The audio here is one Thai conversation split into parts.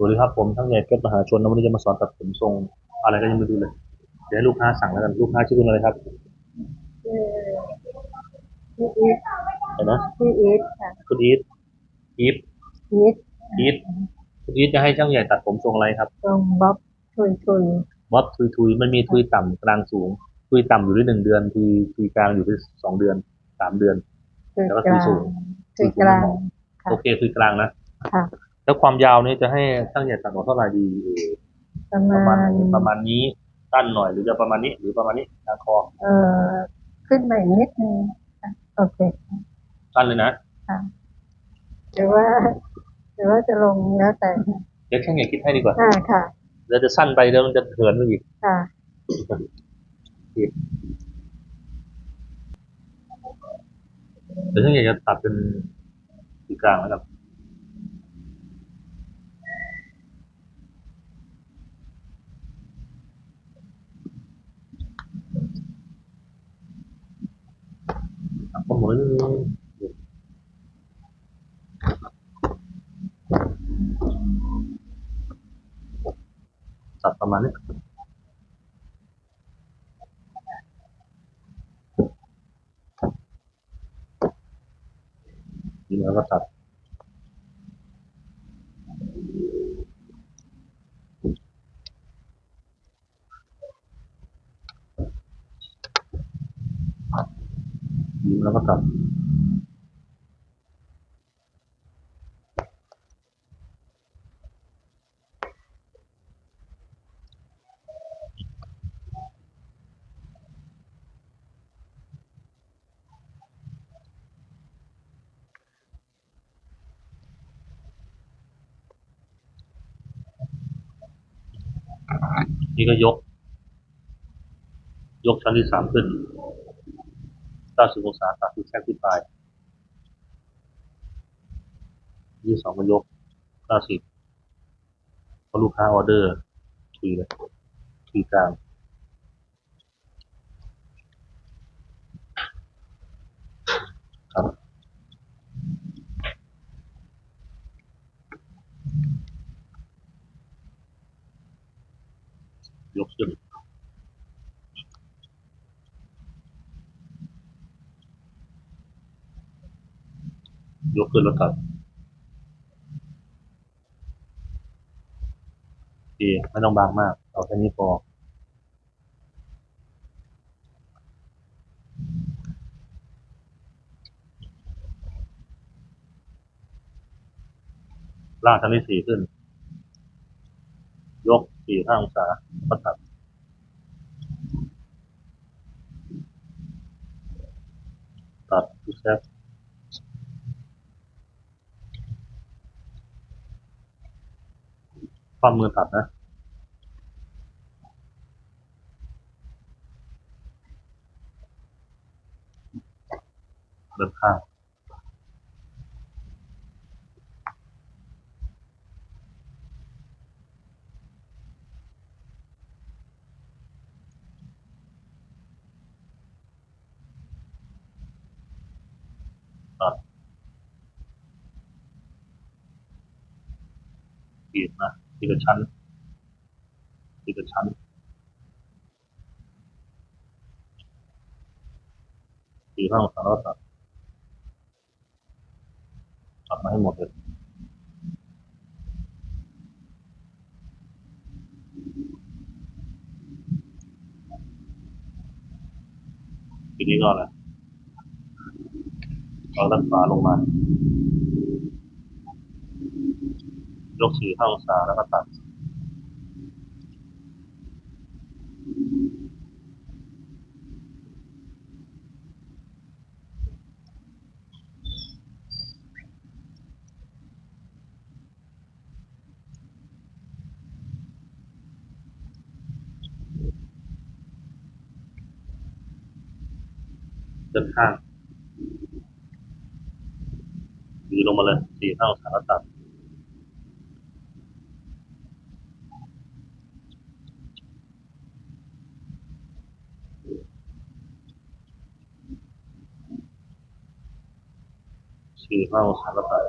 วัสดีครับผมทั้งใหญ่เพชรมหาชนนะวันนี้จะมาสอนตัดผมทรงอะไรก็ยังไม่รู้เลย เดี๋ยวให้ลูกค้าสั่งแล้วกันลูกค้าชื่อคุณอะไรครับชื่อพี่อีทเห็นนะชื่ออีทค่ะคุณอีทอีฟอีทอีทคุณอีทจะให้ช่างใหญ่ตัดผมทรงอะไรครับตรงบ๊อบทุยทุยบ๊อบทุยทุยมันมีทุยต่ำกลางสูง ทุยต่ำอยู่ที่หนึ่งเดือนทุยทุยกลางอยู่ที่สองเดือนสามเดือนทุยแล้วก็กลางทุยสูงทุยกลางค่ะโอเคทุยกลางนะค่ะ แล้วความยาวนี่จะให้ช่างใหญ่ตัดออกเท่าไหร่ดีเอ่ยประประมามาณณไหนประมาณนี้สั้นหน่อยหรือจะประมาณนี้หรือประมาณนี้ทางคอเอ่อขึ้นมาอีกนิดนึงค่ะโอเคสั้นเลยนะค่ะหรือว่า หรือว่าจะลงแล้วแต่เดี๋ยวช่างใหญ่คิดให้ดีกว่าอ่าค่ะเดี๋ยวจะสั้นไปเดี๋ยวมันจะเถินไปอีก ค่ะ เดี๋ยวช่างใหญ่จะตัดเป็นสีกลางแล้วกัน ตัดข้อมูลนิดนึงตัดประมาณนี้ทีนี้เราก็ตัด ยิ้มแล้วก็ตัด นี่ก็ยก ยกชั้นที่สามขึ้น90องศาตัดที่แทบที่ปลายยี่สองก็ยก90เพราะลูกค้าออเดอร์ทีเลยทีกลาง ยกขึ้นยกขึ้นแล้วตัดดีไม่ต้องบางมาก เอาแค่นี้พอลากชั้นที่สี่ขึ้น สี่ห้าองศาก็ตัดตัดทุกแซฟความมือตัดนะเริ่มข้าง ตัดขีดนะทีละชั้นทีละชั้นสี่ห้าองศาแล้วตัดตัดมาให้หมดเลยทีนี้ก็อะไรเอาด้านขวาลงมา ยกสี่ห้าองศาแล้วก็ตัดเดินข้าง ยืนลงมาเลยสี่เท่าขาตัดสี่เท่าขาตัด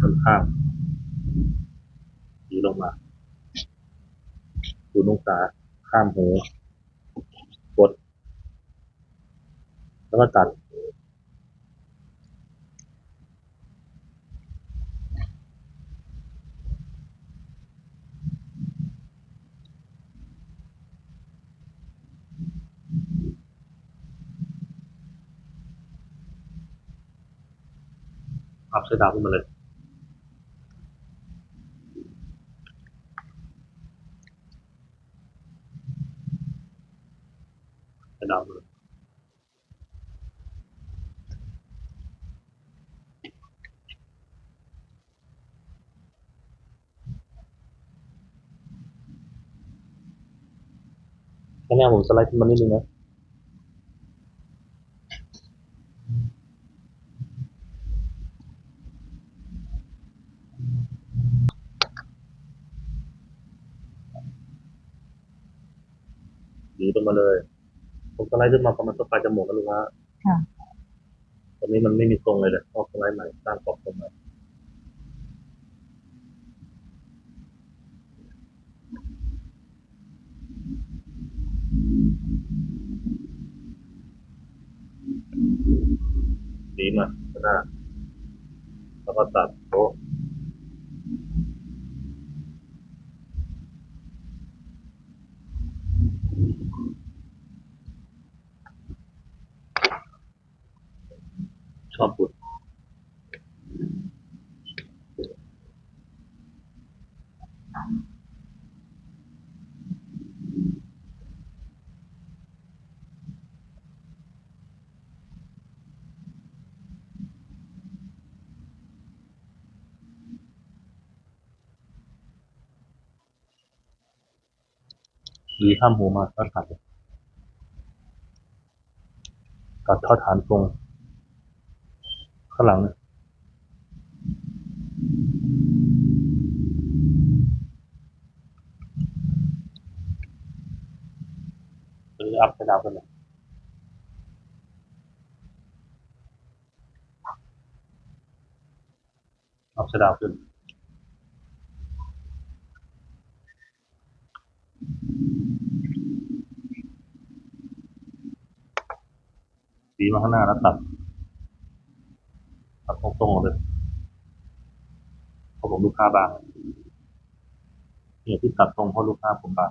ข้างข้างยืนลงมาดูนุ่งตาข้ามหู แล้วก็ตัดอัพไซด์ดาวขึ้นมาเลยไซด์ดาวเลย แค่นี้ผมสไลด์ขึ้นมานิดนึงนะหนีลงมาเลย ผมสไลด์ขึ้นมาประมาณสักปลายจมูกนะลูกค้าค่ะ ตอนนี้มันไม่มีทรงเลยเลยต้องสไลด์ใหม่สร้างกรอบตรงใหม่ หนีมาข้างหน้า แล้วก็ตัดโต๊ะชอบบุด หวีข้ามหูมาก็ตัดเลยตัดเข้าฐานตรง ข้างหลังเนี่ยหรืออัพไซด์ดาวกันเลยอัพไซด์ดาวขึ้น มาข้างหน้าแล้วตัดตัดตรงๆเลยเพราะผมลูกค้าบางเนี่ยที่ตัดตรงเพราะลูกค้าผมบาง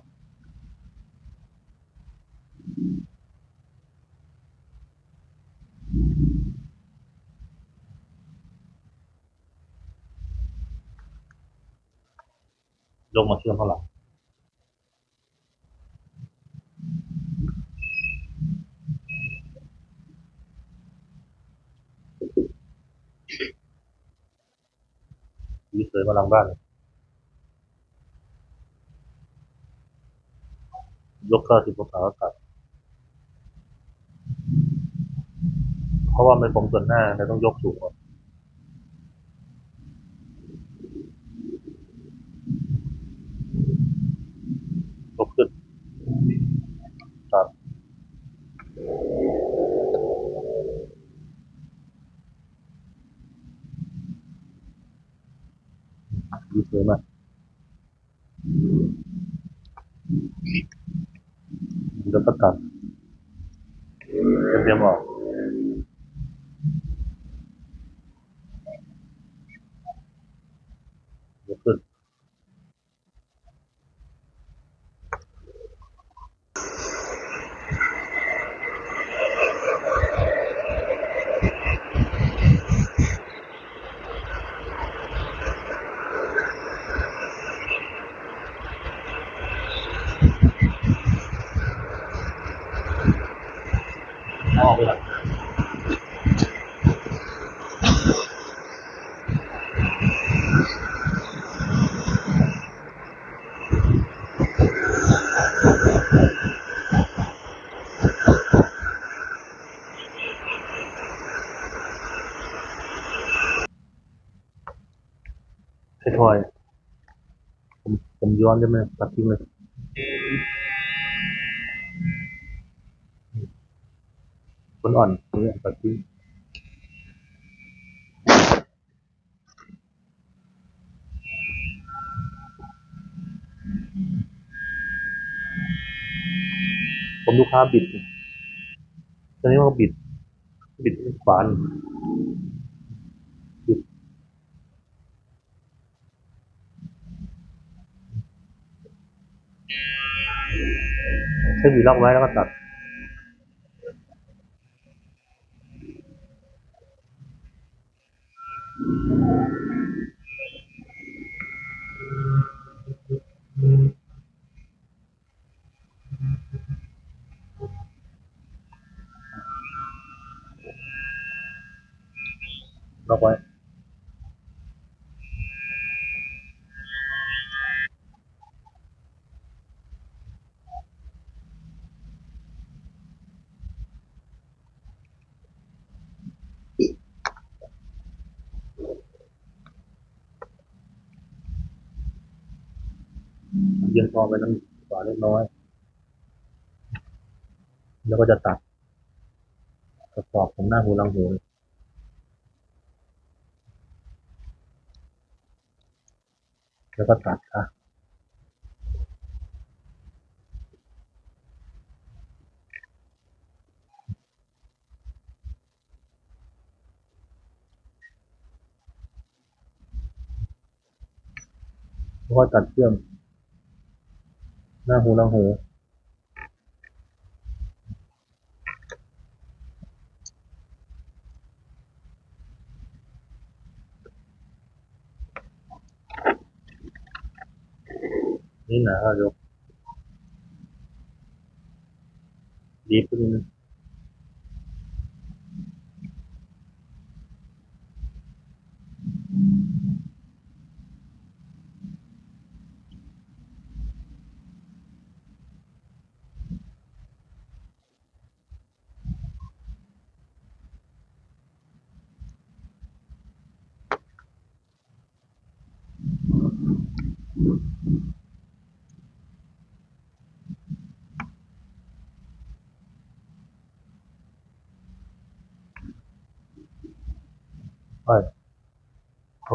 ลงมาเชื่อมข้างหลังนี่เคย มาหลังบ้านยกเก้าสิบองศาอากาศเพราะว่ามันผมส่วนหน้าเราต้องยกสูงก่อนยกขึ้นตัด ดีสว ไอ้ทอยผมผมย้อนได้ไหมตัดทิ้งเลยคนอ่อนเนี่ยตัดทิ้งผมลูกค้าบิด ตอนนี้มันบิด บิดขวาน ใช้หวีล็อกไว้แล้วก็ตัด ล็อกไว้ เยียงคอไปทางขวาเล็กน้อย แล้วก็จะตัดกระสอบของหน้าหูลังหูแล้วก็ตัดค่ะแล้วก็ตัดเชื่อม หน้าหูหลังหูนี่หนาก็ยกดีขึ้น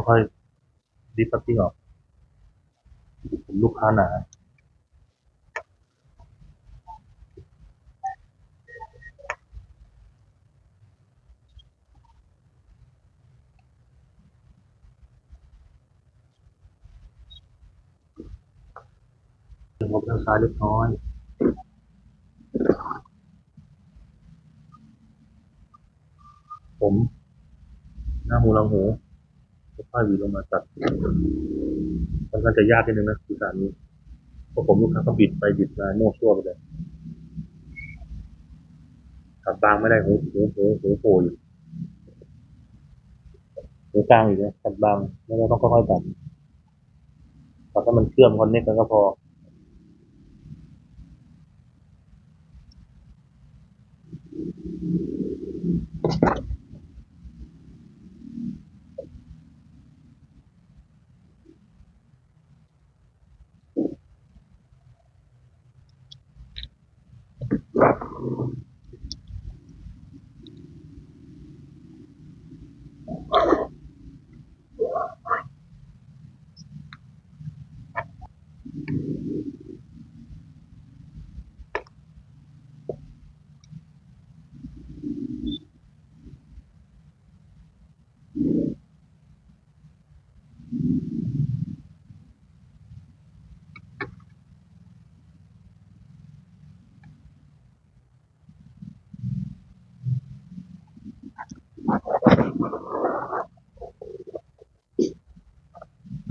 ค่อยๆดีปัตติ้งออกผมลูกค้าหนาดึงออกทางซ้ายเล็กน้อยผม หน้าหูหลังหู ค่อยวีลงมาตัดค่อนข้างจะยากนิดนึงนะคือการนี้เพราะผมลูกค้าก็บิดไปบิดมาโม่วซั่วไปเลยตัดบางไม่ได้หูหูหูหูโผล่อยู่หูกลางอยู่นี่ยตัดบางแล้วเราต้องค่อยๆตัดตัดให้มันเชื่อมคอนเนคกันก็พอ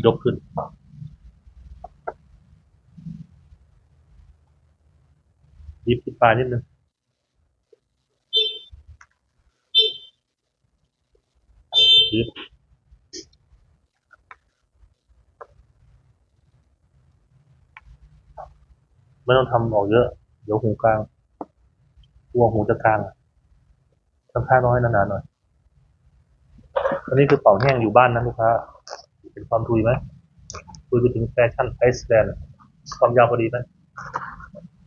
ยกขึ้น ยิบที่ปลายนิดนึงยิบไม่ต้องทำออกเยอะ เดี๋ยวหูกลางกลัวหูจะกลางทำค่าน้อยนานๆหน่อยอันนี้คือเป่าแห้งอยู่บ้านนะลูกค้า เป็นความทุยไหมทุยไปถึงแฟชั่นไอซ์แลนด์ความยาวพอดีไหม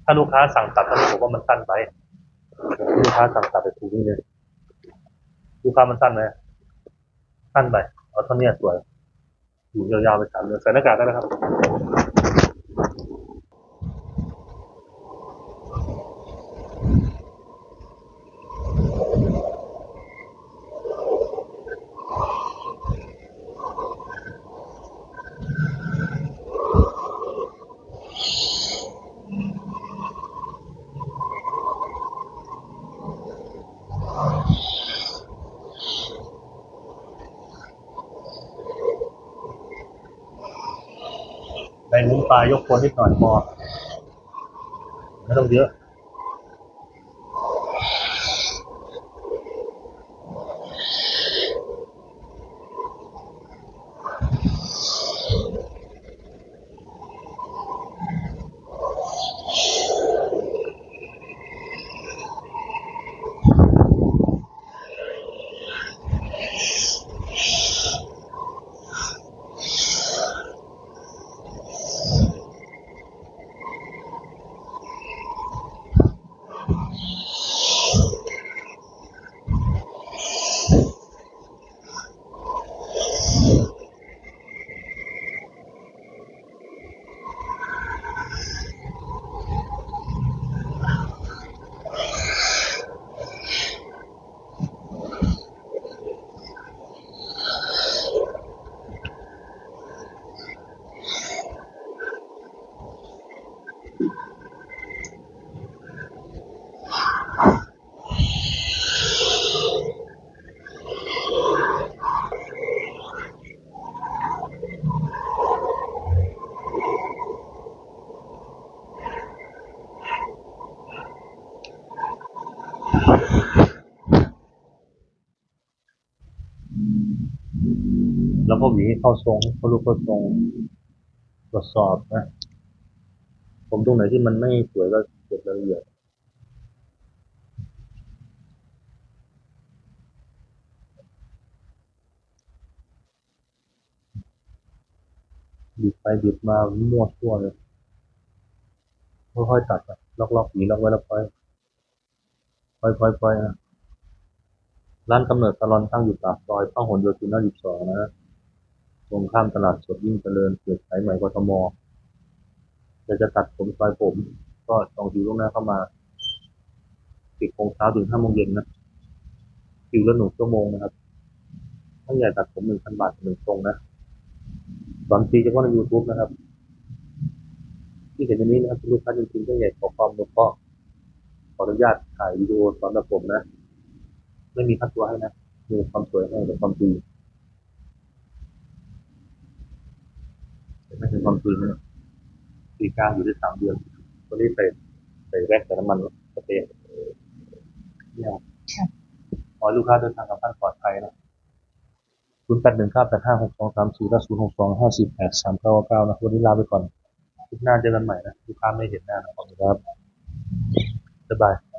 ถ้าลูกค้าสั่งตัดตอนนี้ผมว่ามันสั้นไปลูกค้าสั่งตัดไปถูกนี่เลยลูกค้ามันสั้นไหมสั้นไปเอาเท่านี้สวยอยู่ยาวๆไปสามเดือนใส่หน้ากากได้ไหมครับ ในมุ้งปลายกคนนิดหน่อยพอไม่ต้องเยอะ หวีเข้าทรงให้เขาลูกเข้าทรงตรวจสอบนะ ผมตรงไหนที่มันไม่สวยก็เก็บรายละเอียดบิดไปบิดมามั่วทั่วเลยค่อยๆตัดอะล็อกๆหวีล็อกไว้แล้วค่อยค่อยๆค่อยๆนะร้านกำเนิดตลอนตั้งอยู่ปากซอยพหลโยธิน52นะ ตรงข้ามตลาดสดยิ่งเจริญเกียรติสายใหม่กทมอยากจะตัดผมซอยผม ก็จองคิวล่วงหน้าเข้ามาสิบโมงเช้าถึงห้าโมงเย็นนะคิวละหนึ่งชั่วโมงนะครับถ้าอยากตัดผมหนึ่งพันบาทหนึ่งตรงนะสอนฟรีเฉพาะใน YouTube นะครับ ที่เห็นในนี้นะครับลูกค้าจริงๆก็อยากขอความอนุเราะห์ขออนุญาตถ่ายวิดีโอสอนตัดผมนะ ไม่มีค่าตัวให้นะมีความสวยให้แต่ความฟรี ไม่ถึง ความคืนเลยปีกลางอยู่ที่สามเดือนตอนนี้ใส่ใส่แว็กใส่น้ำมันสเปรย์เนี่ยขอให้ลูกค้าเดินทางกลับบ้านปลอดภัยนะศูนย์แปดหนึ่งเก้าแปดห้าหกสองสามสี่และศูนย์หกสองห้าสี่แปดสามเก้าเก้านะวันนี้ลาไปก่อนคลิปหน้าเจอกันใหม่นะลูกค้าไม่เห็นหน้านะขอบคุณครับบ๊ายบาย